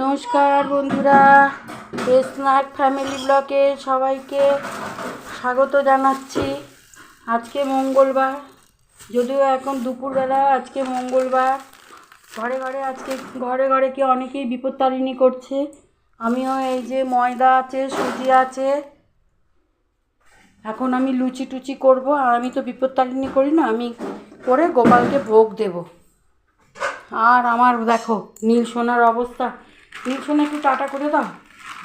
নমস্কার বন্ধুরা স্নাক ফ্যামিলি ব্লকে সবাইকে স্বাগত জানাচ্ছি। আজকে মঙ্গলবার, যদিও এখন দুপুরবেলা, আজকে মঙ্গলবার। ঘরে ঘরে আজকে, ঘরে ঘরে কি অনেকেই বিপত্তারিণী করছে? আমিও এই যে ময়দা আছে, সুজি আছে, এখন আমি লুচি টুচি করব। আর আমি তো বিপত্তারিণী করি না, আমি করে গোপালকে ভোগ দেবো। আর আমার দেখো নীল সোনার অবস্থা। নীল সোনা একটু টাটা করে দাও।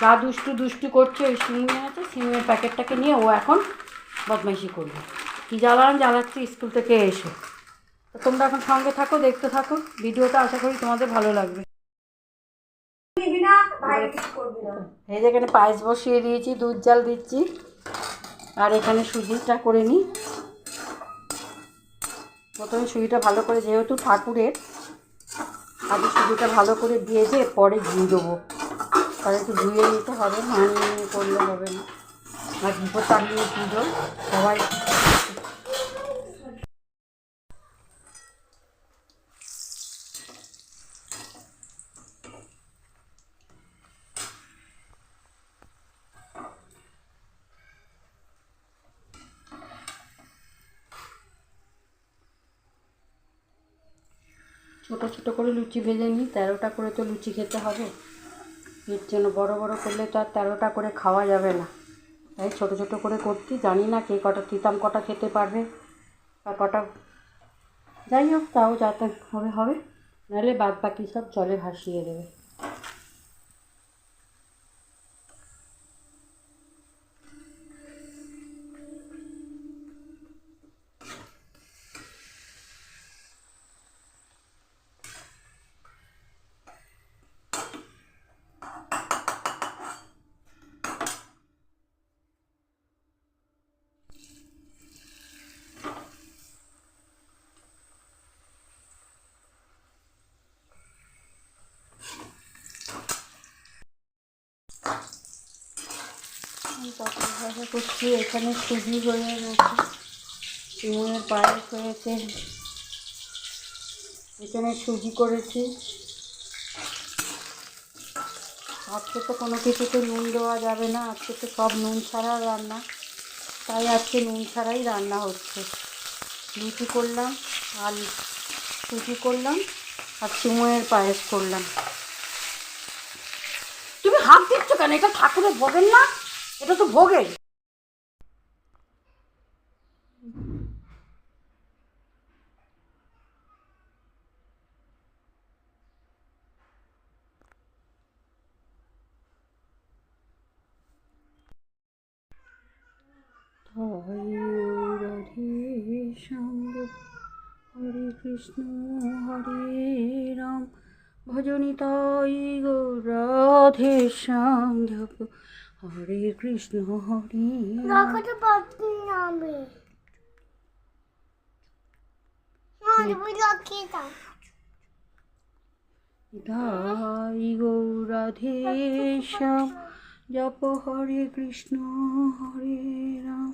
যা দুষ্টু দুষ্টু করছে ওই সিমে আছে সিমের প্যাকেটটাকে নিয়ে ও এখন বদমাইশি করবে। কী জ্বালান জ্বালাচ্ছি স্কুল থেকে এসে। তো তোমরা এখন সঙ্গে থাকো দেখতে থাকো। ভিডিওটা আশা করি তোমাদের ভালো লাগবে। এই যে এখানে পায়েস বসিয়ে দিয়েছি দুধ জাল দিচ্ছি। আর এখানে সুজিটা করে নিই। প্রথমে সুজিটা ভালো করে যেহেতু ঠাকুরের আগে সুজিটা ভালো করে ভেজে পরে ঘি দেবো। তাহলে একটু ধুয়ে নিতে হবে মানিয়ে করলে হবে না। আর বিপদ তাড়িয়ে পুজো সবাই ছোটো ছোটো করে লুচি ভেজে নিই, তেরোটা করে তো লুচি খেতে হবে। এর জন্য বড় বড় করলে তো আর তেরোটা করে খাওয়া যাবে না। তাই ছোটো ছোটো করে করছি, জানি না কে কটা তিতাম কটা খেতে পারবে বা কটা। যাই হোক, তাও যাতে হবে হবে। নাহলে বাদ বাকি সব জলে ভাসিয়ে দেবে। পটল ভাজা করছি, এখানে সুজি হয়ে গেছে। সিমনের পায়েস হয়েছে। এখানে সুজি করেছি। আজকে তো কোনো কিছুতে নুন দেওয়া যাবে না, আজকে তো সব নুন ছাড়া রান্না। তাই আজকে নুন ছাড়াই রান্না হচ্ছে। লুচি করলাম, আর সুজি করলাম, আর সিমনের পায়েস করলাম। তুমি হাত দিচ্ছ কেন? এটা ঠাকুরের ভোগের না? এটা তো ভোগের। হরে কৃষ্ণ হরে রাম। ভজনি তাই রাধে শ্যাম হরে কৃষ্ণ হরে রাম। রাখাতে পারতি না আমি। না তুমি রাখিয়ে দাও তাই গৌরাধে শ্যাম জপ হরে কৃষ্ণ হরে রাম।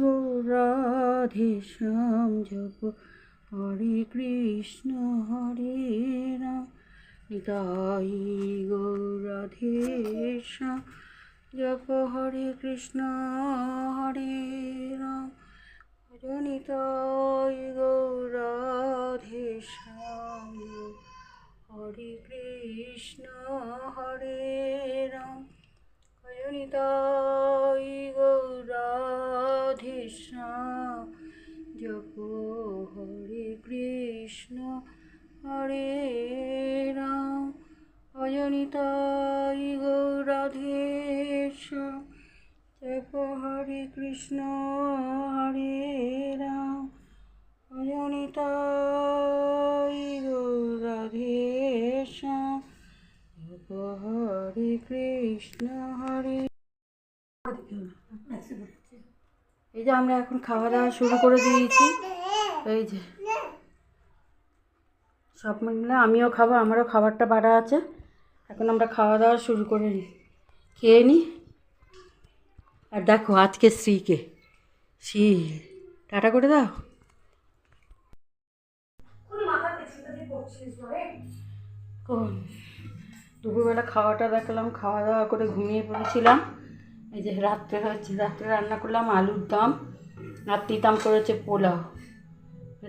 গৌরাধে শ্যাম জপ হরে কৃষ্ণ হরে রাম। নিতাই গৌরাধে শ্যাম জপ হরে কৃষ্ণ হরে রাম। ভজনিতাই গৌরাধে শ্যাম হরে কৃষ্ণ হরে রাম। ভজনিতাই গৌরাধে জপ হরে কৃষ্ণ হরে কৃষ্ণ হরে রাম। অজনিতাই গৌরাধে শ্যাম। হরে কৃষ্ণ হরে। এই যে আমরা এখন খাওয়া দাওয়া শুরু করে দিয়েছি। এই যে। সব মিলে আমিও খাব, আমারও খাবারটা বাড়া আছে। এখন আমরা খাওয়া দাওয়া শুরু করে নিই খেয়ে নিই আর দেখো আজকে শ্রীকে শ্রী টাটা করে দাও। কোন দুপুরবেলা খাওয়াটা দেখলাম খাওয়া দাওয়া করে ঘুমিয়ে পড়েছিলাম। এই যে রাত্রে হচ্ছে রাত্রে রান্না করলাম আলুর দম আর তিতাম করেছে পোলাও।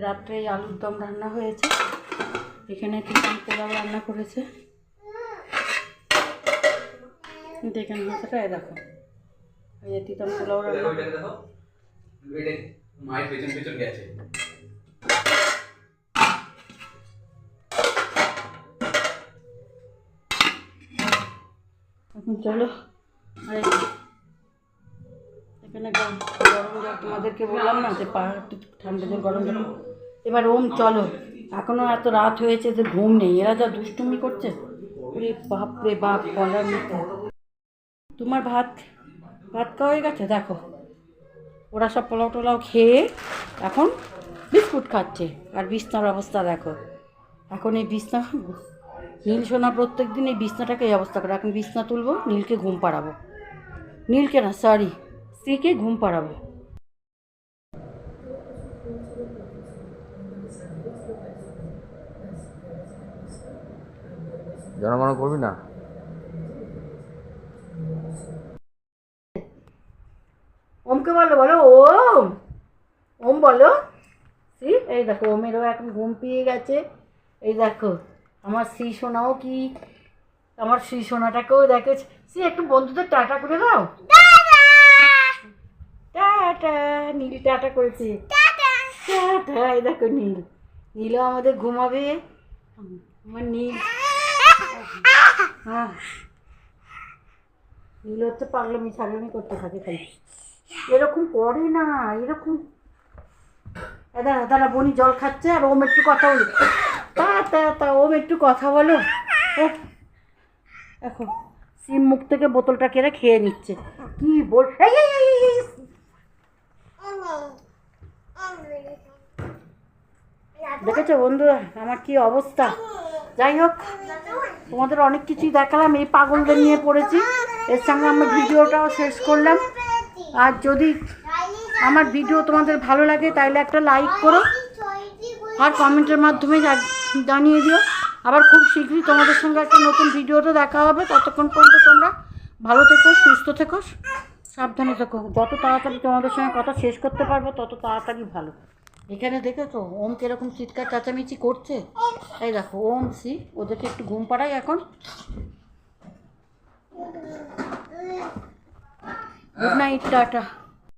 রাত্রে এই আলুর দম রান্না হয়েছে এখানে তিতাম পোলাও রান্না করেছে। দেখেন মাথাটা এই দেখো। এই যে তিতাম পোলাও রান্না দেখো। মায়ের পেছন পেছন গেছে। এখন চলো। আরে এখানে গরম গরম জল তোমাদেরকে বললাম না যে পা একটু ঠান্ডা জল গরম জল। এবার ওম চলো। এখনও এত রাত হয়েছে যে ঘুম নেই। এরা যা দুষ্টুমি করছে। ওরে বাপ রে বাপ বলার মতো। তোমার ভাত খাওয়া হয়ে গেছে? দেখো। ওরা সব পোলাও টোলাও খেয়ে এখন বিস্কুট খাচ্ছে। আর বিছনার অবস্থা দেখো। এখন এই বিছনা, নীল সোনা প্রত্যেক দিন এই বিছনাটাকে এই অবস্থা করে। এখন বিছনা তুলবো, নীলকে ঘুম পাড়াবো। নীলকে না সরি স্ত্রীকে ঘুম পাড়াবো। জনগণ করবি না? ওমকে বলো বলো, ওম। ওম বলো। শ্রী, এই দেখো, ওমেরও এখন ঘুম পেয়ে গেছে। এই দেখো, আমার শ্রী সোনাও কি, আমার শ্রী সোনাটাকেও দেখে। শ্রী, একটু বন্ধুদের টাটা করে দাও। টাটা, নীল টাটা করেছে। টাটা, এই দেখো, নীল। নীলও আমাদের ঘুমাবে। আমার নীল। হ্যাঁ নীল হচ্ছে পাগলামি, ছাগলামি করতে থাকে খালি। এরকম করে না, এরকম। দাঁড়া দাঁড়া বনি জল খাচ্ছে আর ওম একটু কথা বলি। তা তা তা, ওম একটু কথা বলো। দেখো, সিম মুখ থেকে বোতলটা কেড়ে খেয়ে নিচ্ছে। কি বল। দেখেছ বন্ধুরা, আমার কি অবস্থা? যাই হোক, তোমাদের অনেক কিছুই দেখালাম। এই পাগলদের নিয়ে পড়েছি। এর সঙ্গে আমরা ভিডিওটাও শেষ করলাম। আর যদি আমার ভিডিও তোমাদের ভালো লাগে তাহলে একটা লাইক করো আর কমেন্টের মাধ্যমে জানিয়ে দিও। আবার খুব শীঘ্রই তোমাদের সঙ্গে একটা নতুন ভিডিওতে দেখা হবে। ততক্ষণ পর্যন্ত তোমরা ভালো থেকো, সুস্থ থেকো, সাবধানে থেকো। যত তাড়াতাড়ি তোমাদের সঙ্গে কথা শেষ করতে পারব, তত তাড়াতাড়ি ভালো। এখানে দেখেছ, ওম কীরকম চিৎকার, চেঁচামেচি করছে? এই দেখো, ওম সি, ওদেরকে একটু ঘুম পাড়াই এখন। good night tata